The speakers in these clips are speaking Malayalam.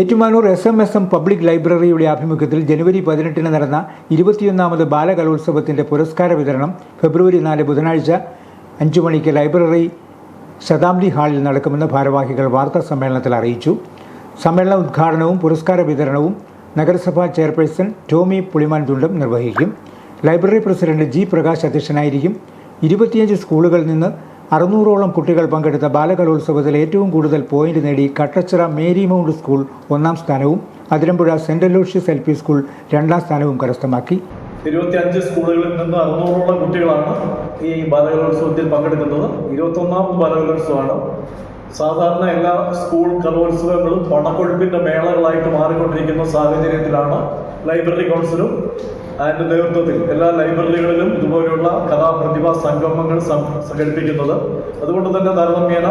Ettumanoor S M S M public ലൈബ്രറിയുടെ ആഭിമുഖ്യത്തിൽ ജനുവരി പതിനെട്ടിന് നടന്ന ഇരുപത്തിയൊന്നാമത് ബാലകലോത്സവത്തിന്റെ പുരസ്കാര വിതരണം ഫെബ്രുവരി നാല് ബുധനാഴ്ച അഞ്ചു മണിക്ക് ലൈബ്രറി ശതാബ്ദി ഹാളിൽ നടക്കുമെന്ന് ഭാരവാഹികൾ വാർത്താ സമ്മേളനത്തിൽ അറിയിച്ചു. സമ്മേളന ഉദ്ഘാടനവും പുരസ്കാര വിതരണവും നഗരസഭാ ചെയർപേഴ്സൺ ടോമി പുളിമാൻ തുണ്ടും നിർവഹിക്കും. ലൈബ്രറി പ്രസിഡന്റ് ജി പ്രകാശ് അധ്യക്ഷനായിരിക്കും. ഇരുപത്തിയഞ്ച് സ്കൂളുകളിൽ നിന്ന് അറുന്നൂറോളം കുട്ടികൾ പങ്കെടുത്ത ബാലകലോത്സവത്തിൽ ഏറ്റവും കൂടുതൽ പോയിന്റ് നേടി കട്ടച്ചിറ മേരി മൗണ്ട് സ്കൂൾ ഒന്നാം സ്ഥാനവും Athirampuzha Saint Aloysius L P school രണ്ടാം സ്ഥാനവും കരസ്ഥമാക്കി. ഇരുപത്തിയഞ്ച് സ്കൂളുകളിൽ നിന്ന് അറുന്നൂറോളം കുട്ടികളാണ് ഈ ബാലകലോത്സവത്തിൽ പങ്കെടുക്കുന്നത്. ഇരുപത്തൊന്നാം ബാലകലോത്സവമാണ്. സാധാരണ എല്ലാ സ്കൂൾ കലോത്സവങ്ങളും പണക്കൊഴുപ്പിന്റെ മേളകളായിട്ട് മാറിക്കൊണ്ടിരിക്കുന്ന സാഹചര്യത്തിലാണ് ലൈബ്രറി കൗൺസിലും അതിന്റെ നേതൃത്വത്തിൽ എല്ലാ ലൈബ്രറികളിലും ഇതുപോലെയുള്ള കഥാപ്രതിഭ സംഗമങ്ങൾ സംഘടിപ്പിക്കുന്നത്. അതുകൊണ്ട് തന്നെ താരതമ്യേന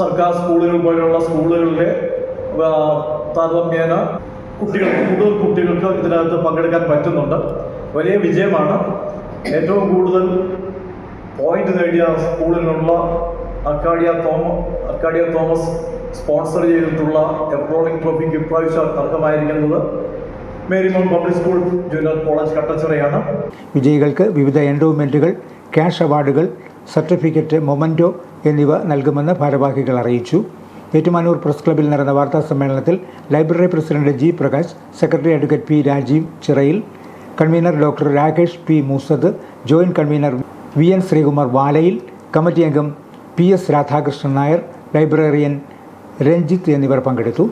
സർക്കാർ സ്കൂളുകൾ പോലെയുള്ള സ്കൂളുകളിലെ താരതമ്യേന കുട്ടികൾക്ക് കൂടുതൽ കുട്ടികൾക്ക് ഇതിനകത്ത് പങ്കെടുക്കാൻ പറ്റുന്നുണ്ട്. വലിയ വിജയമാണ്. ഏറ്റവും കൂടുതൽ പോയിന്റ് നേടിയ സ്കൂളിലുള്ള അക്കാഡിയ തോമ അക്കാഡിയ തോമസ് സ്പോൺസർ ചെയ്തിട്ടുള്ള എംപ്ലോയിങ് ട്രോഫിക്ക് ഇപ്രാവശ്യം അർഹമായിരിക്കുന്നത് വിജയികൾക്ക് വിവിധ എൻഡോവ്മെന്റുകൾ ക്യാഷ് അവാർഡുകൾ സർട്ടിഫിക്കറ്റ് മൊമന്റോ എന്നിവ നൽകുമെന്ന് ഭാരവാഹികൾ അറിയിച്ചു. ഏറ്റുമാനൂർ പ്രസ് ക്ലബ്ബിൽ നടന്ന വാർത്താ സമ്മേളനത്തിൽ library president G Prakash secretary advocate P Rajeev Chirayil convener doctor Rakesh P Moosad joint convener V N Sreekumar Valayil committee അംഗം P S Radhakrishnan Nair librarian Ranjith എന്നിവർ പങ്കെടുത്തു.